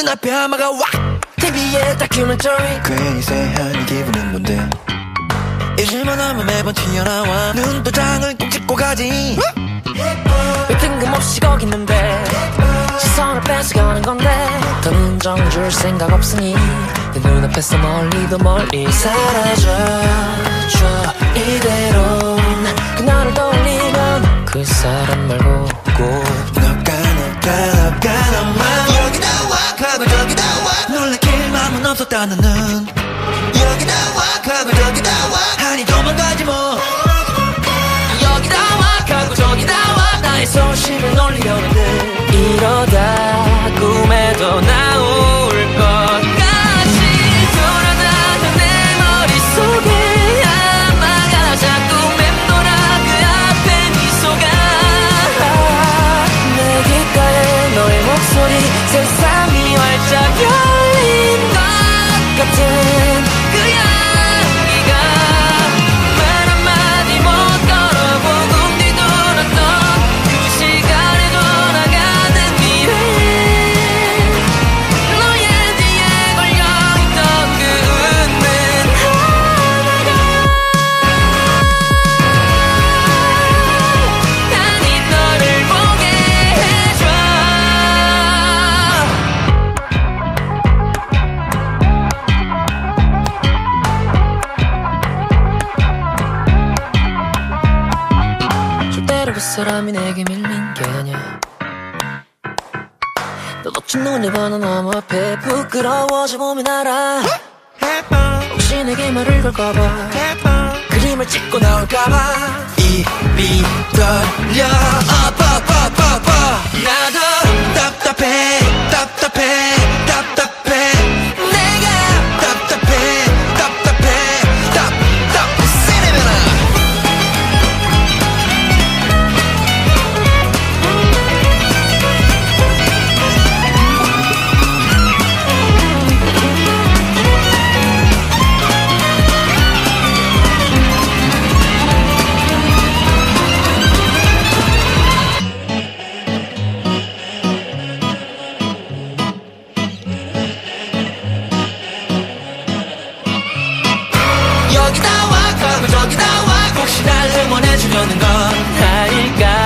눈앞에 하마가 와! TV에 다큐멘터리 쎄한 기분은 뭔데? 잊을만 하면 매번 튀어나와. 눈도장을 꼭 찍고 가지. 왜 뜬금없이 거기 있는데? 시선을 뺏어가는 건데? 더는 정줄 생각 없으니 내 눈앞에서 멀리도 멀리 사라져. 줘 이대로 그날을 떠올리면 그 사람 말고 마음은 없었다는 는 여기다 와 가고 저기다 와. 아니 도망가지 뭐 사람이 내게 밀린 게 아니야 너 놓친 눈이 바나 너무 앞에 부끄러워져 보면 알아. 혹시 내게 말을 걸까봐. 그림을 찍고 나올까봐. 입이 떨려 여기다 와 가면 저기다 와. 혹시 날 응원해주려는 건 나일까?